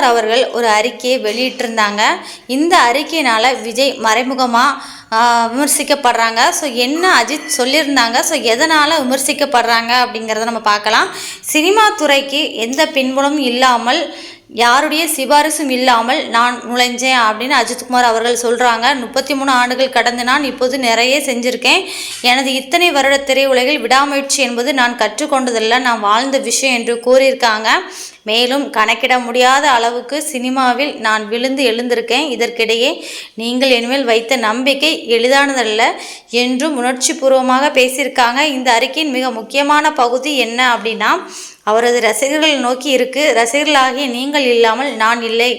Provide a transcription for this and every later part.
அஜித்குமார் அவர்கள் ஒரு அறிக்கையை வெளியிட்டிருந்தாங்க. இந்த அறிக்கையினால் விஜய் மறைமுகமாக விமர்சிக்கப்படுறாங்க. ஸோ என்ன அஜித் சொல்லியிருந்தாங்க? ஸோ எதனால் விமர்சிக்கப்படுறாங்க அப்படிங்கிறத நம்ம பார்க்கலாம். சினிமா துறைக்கு எந்த பின்புலமும் இல்லாமல் யாருடைய சிபாரிசும் இல்லாமல் நான் நுழைஞ்சேன் அப்படின்னு அஜித்குமார் அவர்கள் சொல்கிறாங்க முப்பத்தி மூணு ஆண்டுகள் கடந்து நான் இப்போது நிறைய செஞ்சுருக்கேன். எனது இத்தனை வருட திரையுலகில் விடாமுயற்சி என்பது நான் கற்றுக்கொண்டதில்லை. நான் வாழ்ந்த விஷயம் என்று கூறியிருக்காங்க. மேலும் கணக்கிட முடியாத அளவுக்கு சினிமாவில் நான் விழுந்து எழுந்திருக்கேன். இதற்கிடையே நீங்கள் என்மேல் வைத்த நம்பிக்கை எளிதானதல்ல என்றும் உணர்ச்சி பூர்வமாக பேசியிருக்காங்க. இந்த அறிக்கையின் மிக முக்கியமான பகுதி என்ன அப்படின்னா அவரது ரசிகர்கள் நோக்கி இருக்கு. ரசிகர்களாகிய நீங்கள் இல்லாமல் நான் இல்லை.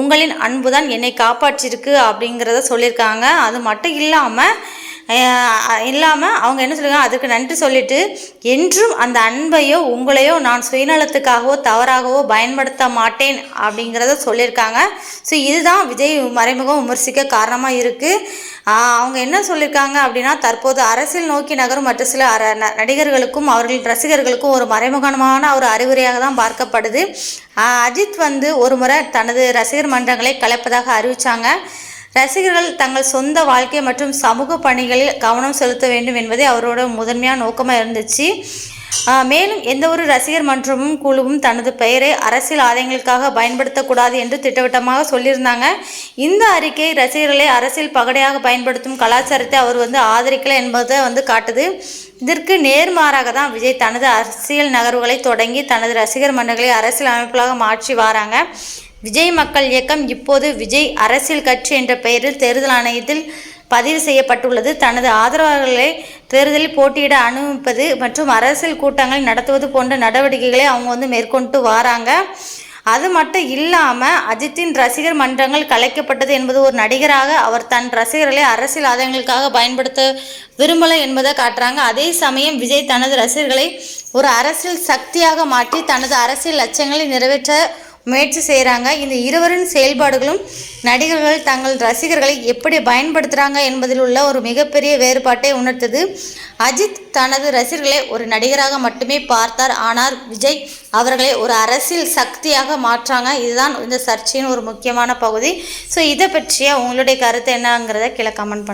உங்களின் அன்பு தான் என்னை காப்பாற்றிருக்கு அப்படிங்கிறத சொல்லியிருக்காங்க. அது மட்டும் இல்லாமல் இல்லாமல் அவங்க என்ன சொல்லுவாங்க அதுக்கு நன்றி சொல்லிட்டு என்றும் அந்த அன்பையோ உங்களையோ நான் சுயநலத்துக்காகவோ தவறாகவோ பயன்படுத்த மாட்டேன் அப்படிங்கிறத சொல்லியிருக்காங்க. ஸோ இதுதான் விஜய் மறைமுகம் விமர்சிக்க காரணமாக இருக்குது அவங்க என்ன சொல்லியிருக்காங்க அப்படின்னா தற்போது அரசியல் நோக்கி நகரும் மற்ற சில அர நடிகர்களுக்கும் அவர்களின் ரசிகர்களுக்கும் ஒரு மறைமுகமான ஒரு அறிவுரையாக தான் பார்க்கப்படுது. அஜித் வந்து ஒரு முறை தனது ரசிகர் மன்றங்களை கலைப்பதாக அறிவித்தாங்க ரசிகர்கள் தங்கள் சொந்த வாழ்க்கை மற்றும் சமூக பணிகளில் கவனம் செலுத்த வேண்டும் என்பதே அவரோட முதன்மையான நோக்கமாக இருந்துச்சு. மேலும் எந்த ஒரு ரசிகர் மன்றமும் குழுவும் தனது பெயரை அரசியல் ஆதாயங்களுக்காக பயன்படுத்தக்கூடாது என்று திட்டவட்டமாக சொல்லியிருந்தாங்க. இந்த அறிக்கை ரசிகர்களை அரசியல் பகடையாக பயன்படுத்தும் கலாச்சாரத்தை அவர் வந்து ஆதரிக்கலை என்பதை வந்து காட்டுது. இதற்கு நேர்மாறாக தான் விஜய் தனது அரசியல் நகர்வுகளை தொடங்கி தனது ரசிகர் மன்றங்களை அரசியல் அமைப்புகளாக மாற்றி வராங்க. விஜய் மக்கள் இயக்கம் இப்போது விஜய் அரசியல் கட்சி என்ற பெயரில் தேர்தல் ஆணையத்தில் பதிவு செய்யப்பட்டுள்ளது. தனது ஆதரவாளர்களை தேர்தலில் போட்டியிட அனுமதிப்பது மற்றும் அரசியல் கூட்டங்கள் நடத்துவது போன்ற நடவடிக்கைகளை அவங்க வந்து மேற்கொண்டு வராங்க. அது மட்டும் இல்லாமல் அஜித்தின் ரசிகர் மன்றங்கள் கலைக்கப்பட்டது என்பது ஒரு நடிகராக அவர் தன் ரசிகர்களை அரசியல் ஆதாயங்களுக்காக பயன்படுத்த விரும்பலை என்பதை காட்டுறாங்க. அதே சமயம் விஜய் தனது ரசிகர்களை ஒரு அரசியல் சக்தியாக மாற்றி தனது அரசியல் லட்சியங்களை நிறைவேற்ற முயற்சி செய்கிறாங்க இந்த இருவரின் செயல்பாடுகளும் நடிகர்கள் தங்கள் ரசிகர்களை எப்படி பயன்படுத்துகிறாங்க என்பதில் உள்ள ஒரு மிகப்பெரிய வேறுபாட்டை உணர்த்தது. அஜித் தனது ரசிகர்களை ஒரு நடிகராக மட்டுமே பார்த்தார். ஆனால் விஜய் அவர்களை ஒரு அரசியல் சக்தியாக மாற்றாங்க. இதுதான் இந்த சர்ச்சையின் ஒரு முக்கியமான பகுதி. ஸோ இதை பற்றிய உங்களுடைய கருத்து என்னங்கிறத கீழே கமெண்ட் பண்ண